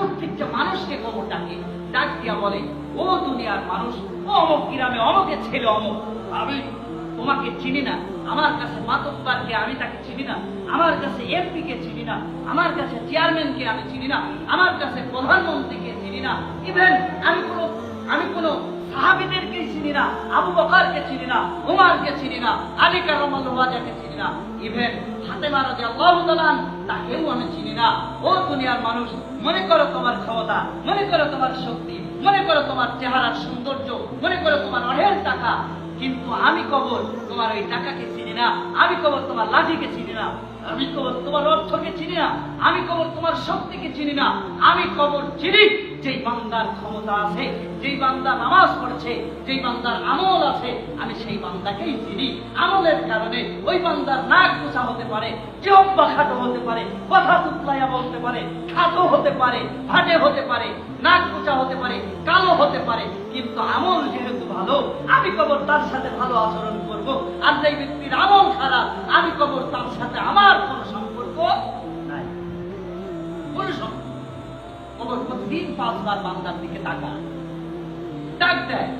প্রত্যেকটা মানুষকে কবর ডাকে ডাক দিয়া বলে, ও দুনিয়ার মানুষ, ও অমুক গ্রামে অমুকের ছেলে অমুক। আমি তোমাকে চিনি না, আমার কাছে মাতব্বারকে আমি তাকে চিনি না, আমার কাছে এমপি কে চিনি না, আমার কাছে চেয়ারম্যানকে আমি চিনি না, আমার কাছে প্রধানমন্ত্রীকে চিনি না। ইভেন আমি কোনো আমি কোনো সাহাবিদেরকে চিনি না, আবু বকারকে চিনি না, উমারকে চিনি না, আলী কারামাল্লাহকে চিনি না। ইভেন হাতে মারা যে তালান তাকেও আমি চিনি না। ও দুনিয়ার মানুষ, মনে করো তোমার ক্ষমতা, মনে করো তোমার শক্তি, মনে করো তোমার চেহারার সৌন্দর্য, মনে করো তোমার অনেক টাকা। কিন্তু আমি কবর তোমার ওই টাকাকে চিনি না, আমি কবর তোমার লাঠিকে চিনি না, আমি কবর তোমার অর্থকে চিনি না, আমি কবর তোমার শক্তিকে চিনি না, আমি কবর চিনি। যেই বান্দার ক্ষমতা আছে, যেই বান্দা নামাজ পড়ছে, যেই বান্দার আমল আছে, আমি সেই বান্দাকেই চিনি। আমলের কারণে ওই বান্দার নাক গোছা হতে পারে চেহব্বা খাটো হতে পারে, কথা তুতলাইয়া বলতে পারে, খাটো হতে পারে, ফাটে হতে পারে, নাক গোছা হতে পারে, কালো হতে পারে, কিন্তু আমল যেহেতু ভালো, আমি কবর তার সাথে ভালো আচরণ করব। আর যেই ব্যক্তির আমল কবর প্রতিদিন পাঁচবার বান্দার দিকে তাকায় ডাক দেয়